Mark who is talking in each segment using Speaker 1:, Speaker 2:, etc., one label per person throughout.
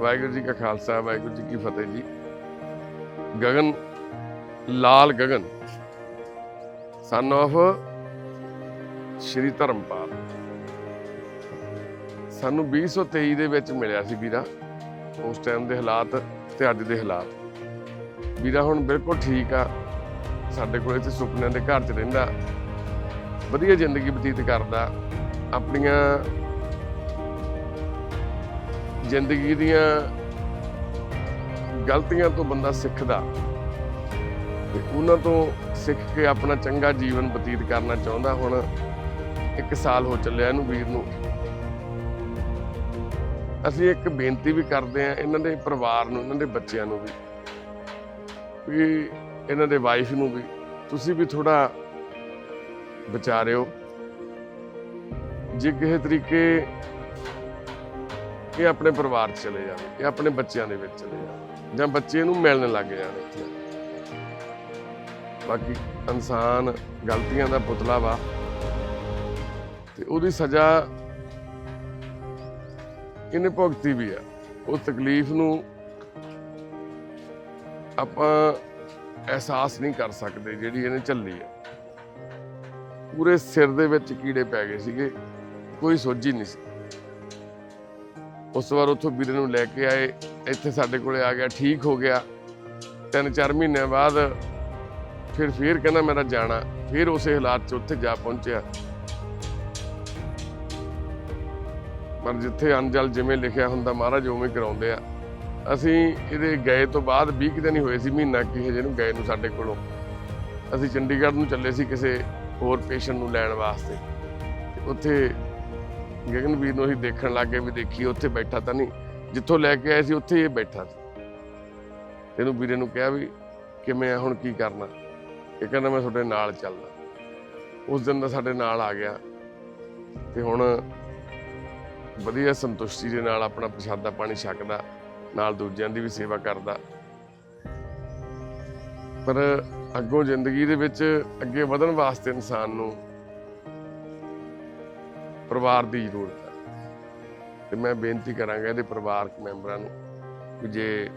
Speaker 1: ਵਾਹਿਗੁਰੂ ਜੀ ਕਾ ਖਾਲਸਾ, ਵਾਹਿਗੁਰੂ ਜੀ ਕੀ ਫਤਿਹ ਜੀ। ਗਗਨ, ਲਾਲ ਗਗਨ ਸਨ of ਸ਼੍ਰੀ ਧਰਮਪਾਲ। ਸਾਨੂੰ 2023 ਦੇ ਵਿੱਚ ਮਿਲਿਆ ਸੀ ਵੀਰਾ, ਉਸ ਟਾਈਮ ਦੇ ਹਾਲਾਤ ਤੇ ਅੱਜ ਦੇ ਹਾਲਾਤ। ਵੀਰਾ ਹੁਣ ਬਿਲਕੁਲ ਠੀਕ ਆ, ਸਾਡੇ ਕੋਲ ਇੱਥੇ ਸੁਪਨਿਆਂ ਦੇ ਘਰ 'ਚ ਰਹਿੰਦਾ, ਵਧੀਆ ਜ਼ਿੰਦਗੀ ਬਤੀਤ ਕਰਦਾ, ਆਪਣੀਆਂ ਜ਼ਿੰਦਗੀ ਦੀਆਂ ਗਲਤੀਆਂ ਤੋਂ ਬੰਦਾ ਸਿੱਖਦਾ ਤੇ ਉਹਨਾਂ ਤੋਂ ਸਿੱਖ ਕੇ ਆਪਣਾ ਚੰਗਾ ਜੀਵਨ ਬਤੀਤ ਕਰਨਾ ਚਾਹੁੰਦਾ। ਹੁਣ ਇੱਕ ਸਾਲ ਹੋ ਚੱਲਿਆ ਇਹਨੂੰ ਵੀਰ ਨੂੰ। ਅਸੀਂ ਇੱਕ ਬੇਨਤੀ ਵੀ ਕਰਦੇ ਆ ਇਹਨਾਂ ਦੇ ਪਰਿਵਾਰ ਨੂੰ, ਇਹਨਾਂ ਦੇ ਬੱਚਿਆਂ ਨੂੰ ਵੀ ਵੀ ਇਹਨਾਂ ਦੇ ਵਾਈਫ ਨੂੰ ਵੀ, ਤੁਸੀਂ ਵੀ ਥੋੜਾ ਵਿਚਾਰਿਓ। ਜੇ ਕਿਸੇ ਤਰੀਕੇ ਇਹ ਆਪਣੇ ਪਰਿਵਾਰ 'ਚ ਚਲੇ ਜਾਣ, ਇਹ ਆਪਣੇ ਬੱਚਿਆਂ ਦੇ ਵਿੱਚ ਚਲੇ ਜਾਣ, ਜਾਂ ਬੱਚੇ ਨੂੰ ਮਿਲਣ ਲੱਗ ਜਾਣ ਇੱਥੇ। ਬਾਕੀ ਇਨਸਾਨ ਗਲਤੀਆਂ ਦਾ ਪੁਤਲਾ ਵਾ, ਤੇ ਉਹਦੀ ਸਜ਼ਾ ਇਹਨੇ ਭੁਗਤੀ ਵੀ ਆ। ਉਹ ਤਕਲੀਫ ਨੂੰ ਆਪਾਂ ਅਹਿਸਾਸ ਨਹੀਂ ਕਰ ਸਕਦੇ ਜਿਹੜੀ ਇਹਨੇ ਝੱਲੀ ਆ। ਪੂਰੇ ਸਿਰ ਦੇ ਵਿੱਚ ਕੀੜੇ ਪੈ ਗਏ ਸੀਗੇ, ਕੋਈ ਸੋਝੀ ਨਹੀਂ ਸੀ। ਉਸ ਵਾਰ ਉੱਥੋਂ ਵੀਰੇ ਨੂੰ ਲੈ ਕੇ ਆਏ, ਇੱਥੇ ਸਾਡੇ ਕੋਲੇ ਆ ਗਿਆ, ਠੀਕ ਹੋ ਗਿਆ। ਤਿੰਨ ਚਾਰ ਮਹੀਨਿਆਂ ਬਾਅਦ ਫਿਰ ਫੇਰ ਕਹਿੰਦਾ ਮੇਰਾ ਜਾਣਾ, ਫਿਰ ਉਸੇ ਹਾਲਾਤ 'ਚ ਉੱਥੇ ਜਾ ਪਹੁੰਚਿਆ। ਪਰ ਜਿੱਥੇ ਅੰਜਲ ਜਿਵੇਂ ਲਿਖਿਆ ਹੁੰਦਾ, ਮਹਾਰਾਜ ਉਵੇਂ ਕਰਾਉਂਦੇ ਆ। ਅਸੀਂ ਇਹਦੇ ਗਏ ਤੋਂ ਬਾਅਦ 20 ਕੁ ਦਿਨ ਹੀ ਹੋਏ ਸੀ, ਮਹੀਨਾ ਕੀ ਹਜੇ ਨੂੰ ਗਏ ਨੂੰ ਸਾਡੇ ਕੋਲੋਂ। ਅਸੀਂ ਚੰਡੀਗੜ੍ਹ ਨੂੰ ਚੱਲੇ ਸੀ ਕਿਸੇ ਹੋਰ ਪੇਸ਼ੈਂਟ ਨੂੰ ਲੈਣ ਵਾਸਤੇ। ਉੱਥੇ ਗਗਨਵੀਰ ਨੂੰ ਅਸੀਂ ਦੇਖਣ ਲੱਗੇ ਵੀ ਦੇਖੀ, ਉੱਥੇ ਬੈਠਾ ਤਾਂ ਨਹੀਂ। ਜਿੱਥੋਂ ਲੈ ਕੇ ਆਏ ਸੀ, ਉੱਥੇ ਇਹ ਬੈਠਾ ਸੀ। ਤੈਨੂੰ ਵੀਰੇ ਨੂੰ ਕਿਹਾ ਵੀ, ਕਿ ਮੈਂ ਹੁਣ ਕੀ ਕਰਨਾ? ਇਹ ਕਹਿੰਦਾ, ਮੈਂ ਤੁਹਾਡੇ ਨਾਲ ਚੱਲਦਾ। ਉਸ ਦਿਨ ਦਾ ਸਾਡੇ ਨਾਲ ਆ ਗਿਆ। ਤੇ ਹੁਣ ਵਧੀਆ ਸੰਤੁਸ਼ਟੀ ਦੇ ਨਾਲ ਆਪਣਾ ਪ੍ਰਸ਼ਾਦਾ ਪਾਣੀ ਛਕਦਾ, ਨਾਲ ਦੂਜਿਆਂ ਦੀ ਵੀ ਸੇਵਾ ਕਰਦਾ। ਪਰ ਅੱਗੋਂ ਜ਼ਿੰਦਗੀ ਦੇ ਵਿੱਚ ਅੱਗੇ ਵਧਣ ਵਾਸਤੇ ਇਨਸਾਨ ਨੂੰ ਪਰਿਵਾਰ ਦੀ ਜ਼ਰੂਰਤ ਹੈ। ਤੇ ਮੈਂ ਬੇਨਤੀ ਕਰਾਂਗਾ ਇਹਦੇ ਪਰਿਵਾਰਕ ਮੈਂਬਰਾਂ ਨੂੰ ਕਿ ਜੇ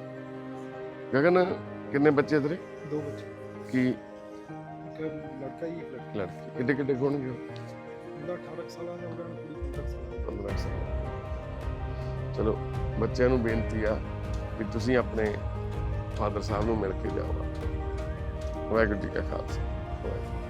Speaker 1: ਗਗਨ ਕਿੰਨੇ ਬੱਚੇ ਤੇਰੇ?
Speaker 2: ਦੋ ਬੱਚੇ।
Speaker 1: ਕੀ?
Speaker 2: ਇੱਕ ਲੜਕਾ ਹੀ ਇੱਕ ਲੜਕੀ।
Speaker 1: ਲੜਕੇ। ਕਿੱਡੇ ਕਿੱਡੇ ਹੋਣਗੇ ਉਹ?
Speaker 2: ਮੁੰਡਾ 18 ਕੁ ਸਾਲਾਂ ਦਾ ਮੁੰਡਾ ਕੁੜੀ 15 ਸਾਲਾਂ
Speaker 1: 15 ਸਾਲ ਚਲੋ ਬੱਚਿਆਂ ਨੂੰ ਬੇਨਤੀ ਆ ਕਿ ਤੁਸੀਂ ਆਪਣੇ ਫਾਦਰ ਸਾਹਿਬ ਨੂੰ ਮਿਲ ਕੇ ਜਾਓ। ਵਾਹਿਗੁਰੂ ਜੀ ਕਾ ਖਾਲਸਾ। ਵਾਹਿਗੁਰੂ